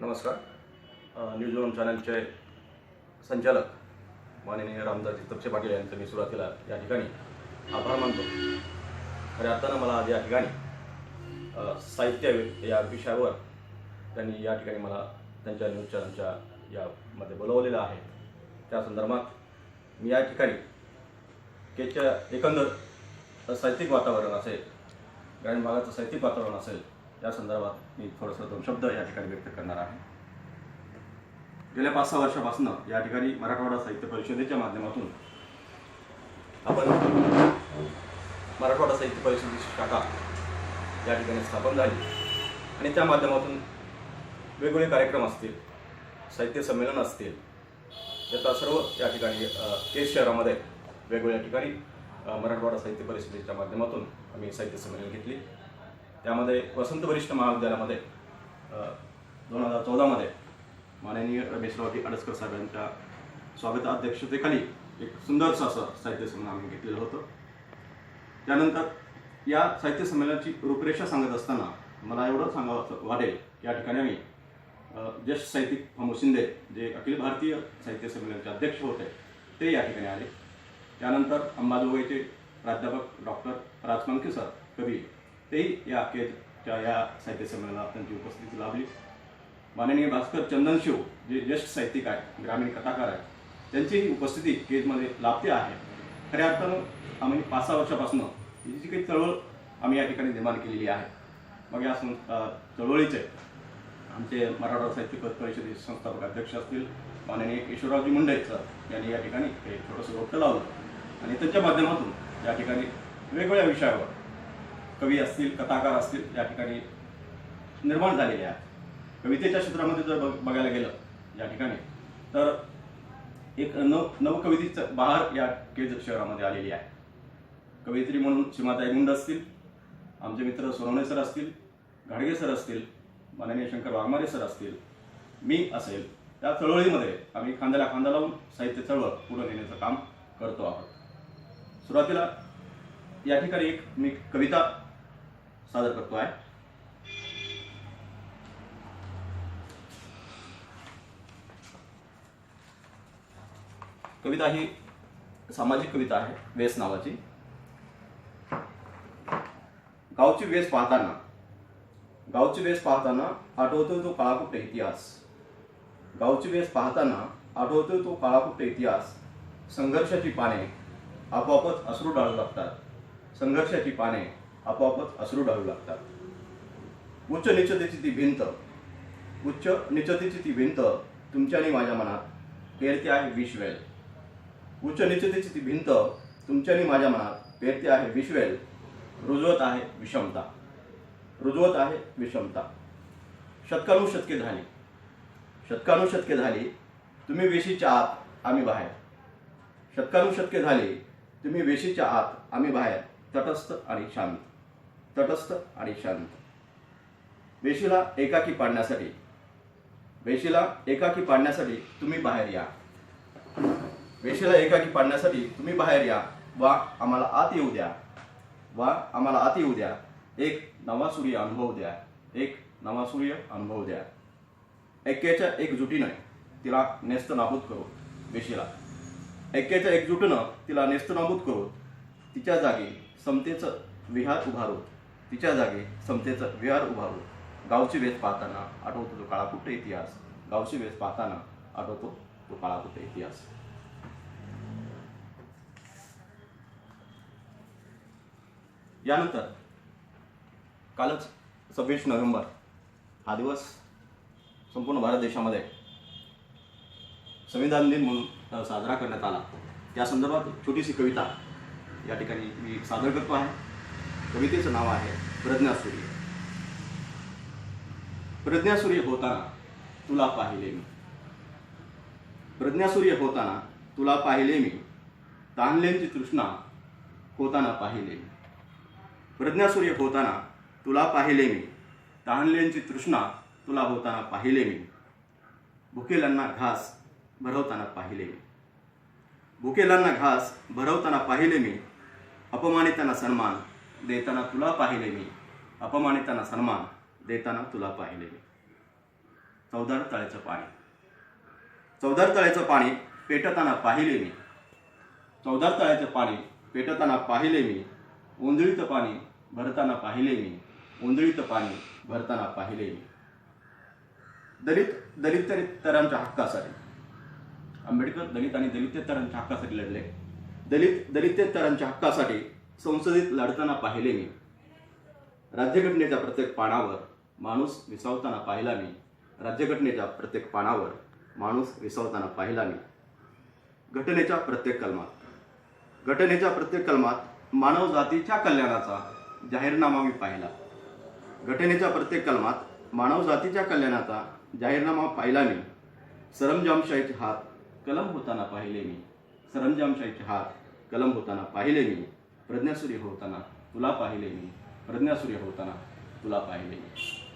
नमस्कार. News one चॅनलचे संचालक माननीय रामदास तपसे पाटील यांचं मी सुरुवातीला या ठिकाणी आभार मानतो. खऱ्या अर्थानं मला आज या ठिकाणी साहित्य या विषयावर त्यांनी या ठिकाणी मला त्यांच्या न्यूज चॅनलच्या यामध्ये बोलवलेलं आहे. त्या संदर्भात मी या ठिकाणी केच्या एकंदर साहित्यिक वातावरण असेल ग्रामीण भागाचं साहित्यिक वातावरण असेल या संदर्भात मी थोडंसं दोन शब्द या ठिकाणी व्यक्त करणार आहे. गेल्या पाच सहा वर्षापासून या ठिकाणी मराठवाडा साहित्य परिषदेच्या माध्यमातून आपण मराठवाडा साहित्य परिषदेची शाखा या ठिकाणी स्थापन झाली. आणि त्या माध्यमातून वेगवेगळे कार्यक्रम असतील साहित्य संमेलन असतील याचा सर्व या ठिकाणी अ, केस शहरामध्ये वेगवेगळ्या ठिकाणी मराठवाडा साहित्य परिषदेच्या माध्यमातून आम्ही साहित्य संमेलन घेतली. त्यामध्ये वसंत वरिष्ठ महाविद्यालयामध्ये दोन हजार चौदामध्ये माननीय रमेशरावजी अडसकर साहेबांच्या स्वागताध्यक्षतेखाली एक सुंदरसं असं साहित्य संमेलन आम्ही घेतलेलं होतं. त्यानंतर या साहित्य संमेलनाची रूपरेषा सांगत असताना मला एवढं सांगावं वाटेल या ठिकाणी आम्ही ज्येष्ठ साहित्यिक भामू शिंदे जे अखिल भारतीय साहित्य संमेलनाचे अध्यक्ष होते ते या ठिकाणी आले. त्यानंतर अंबाजोगाईचे प्राध्यापक डॉक्टर राजमंके सर कवी तेही या केजच्या या साहित्य संमेलनात त्यांची उपस्थिती लाभली. माननीय भास्कर चंदनशिव जे ज्येष्ठ साहित्यिक आहेत ग्रामीण कथाकार आहेत त्यांचीही उपस्थिती केजमध्ये लाभते आहे. खऱ्या अर्थानं आम्ही पाच सहा वर्षापासून ही जी काही चळवळ आम्ही या ठिकाणी निर्माण केलेली आहे. मग या सं चळवळीचे आमचे मराठवाडा साहित्य पद परिषदेचे संस्थापक अध्यक्ष असतील माननीय केशवरावजी मुंडे सर यांनी या ठिकाणी एक छोटंसं रोपटं लावलं. आणि त्यांच्या माध्यमातून या ठिकाणी वेगवेगळ्या विषयावर कवी असतील कथाकार असतील या ठिकाणी निर्माण झालेले आहेत. कवितेच्या क्षेत्रामध्ये जर बघ बघायला गेलं या ठिकाणी तर एक नव नवकवितेचं बहार या केज शहरामध्ये आलेली आहे. कवयित्री म्हणून सीमाताई मुंड असतील आमचे मित्र सोनवणे सर असतील घाडगे सर असतील माननीय शंकर वाघमारे सर असतील मी असेल त्या चळवळीमध्ये आम्ही खांद्याला खांदा लावून साहित्य चळवळ पुढे नेण्याचं काम करतो आहोत. सुरुवातीला या ठिकाणी एक मी कविता सादर करतो आहे. कविता ही सामाजिक कविता आहे वेस नावाची. गावची वेस पाहताना गावची वेस पाहताना आठवतो तो काळाकुट इतिहास. गावची वेस पाहताना आठवतो तो काळाकुट इतिहास. संघर्षाची पाने आपोआपच अश्रू डाळू लागतात. संघर्षाची पाने आपोआपच असरू डाळू लागतात. उच्च निचतेची ती भिंत. उच्च निचतेची ती भिंत तुमच्या आणि माझ्या मनात पेरते आहे विश्वेल उच्च निचतेची ती भिंत तुमच्या आणि माझ्या मनात पेरते आहे विश्वेल रुजवत आहे विषमता. रुजवत आहे विषमता. शतकानुशतके झाली. शतकानुशतके झाली तुम्ही वेशीच्या आत आम्ही बाहेर. शतकानुशतके झाली तुम्ही वेशीच्या आत आम्ही बाहेर तटस्थ आणि शांत. तटस्थ आणि शांत. वेशीला एकाकी पाडण्यासाठी वेशीला एकाकी पाडण्यासाठी तुम्ही बाहेर या. वेशीला एकाकी पाडण्यासाठी तुम्ही बाहेर या. वा आम्हाला आत येऊ द्या. वा आम्हाला आत येऊ द्या. एक नवा सूर्य अनुभव द्या. एक नवा सूर्य अनुभव द्या. ऐक्याच्या एकजुटीनं तिला नेस्त नाबूद करू वेशीला. ऐक्याच्या एकजुटीनं तिला नेस्त नाबूद करू. तिच्या जागी समतेचं विहार उभारू. तिच्या जागी समतेचं विहार उभारून गावची वेस पाहताना आठवतो तो काळाकुट्ट इतिहास. गावची वेस पाहताना आठवतो तो काळाकुट्ट इतिहास. यानंतर कालच सव्वीस नोव्हेंबर हा दिवस संपूर्ण भारत देशामध्ये संविधान दिन म्हणून साजरा करण्यात आला. त्या संदर्भात छोटीशी कविता या ठिकाणी मी सादर करतो आहे. कवितेचं नाव आहे प्रज्ञासूर्य प्रज्ञासूर्य होताना तुला पाहिले मी. प्रज्ञासूर्य होताना तुला पाहिले मी. तानलेंची तृष्णा होताना पाहिले मी. प्रज्ञासूर्य होताना तुला पाहिले मी. तहानलेंची तृष्णा तुला होताना पाहिले मी. भुकेलांना घास भरवताना पाहिले मी. भुकेलांना घास भरवताना पाहिले मी. अपमानितांना सन्मान देताना तुला पाहिले मी. अपमानितांना सन्मान देताना तुला पाहिले मी. चौदार तळ्याचं पाणी. चौदार तळ्याचं पाणी पेटताना पाहिले मी. चौदार तळ्याचं पाणी पेटताना पाहिले मी. ओंजळीचं पाणी भरताना पाहिले मी. ओंजळीचं पाणी भरताना पाहिले मी. दलित दलितेतरांच्या हक्कासाठी. आंबेडकर दलित आणि दलितेतरांच्या हक्कासाठी लढले. दलित दलितेतरांच्या हक्कासाठी संसदेत लढताना पाहिले मी. राज्यघटनेच्या प्रत्येक पानावर माणूस विसावताना पाहिला मी. राज्यघटनेच्या प्रत्येक पानावर माणूस विसावताना पाहिला मी. घटनेच्या प्रत्येक कलमात. घटनेच्या प्रत्येक कलमात मानव जातीच्या कल्याणाचा जाहीरनामा मी पाहिला. घटनेच्या प्रत्येक कलमात मानव जातीच्या कल्याणाचा जाहीरनामा पाहिला मी. सरंजामशाहीचे हात कलम होताना पाहिले मी. सरंजामशाहीचे हात कलम होताना पाहिले मी. प्रज्ञासूर्य होताना तुला पाहिले मी. प्रज्ञासूर्य होताना तुला पाहिले मी.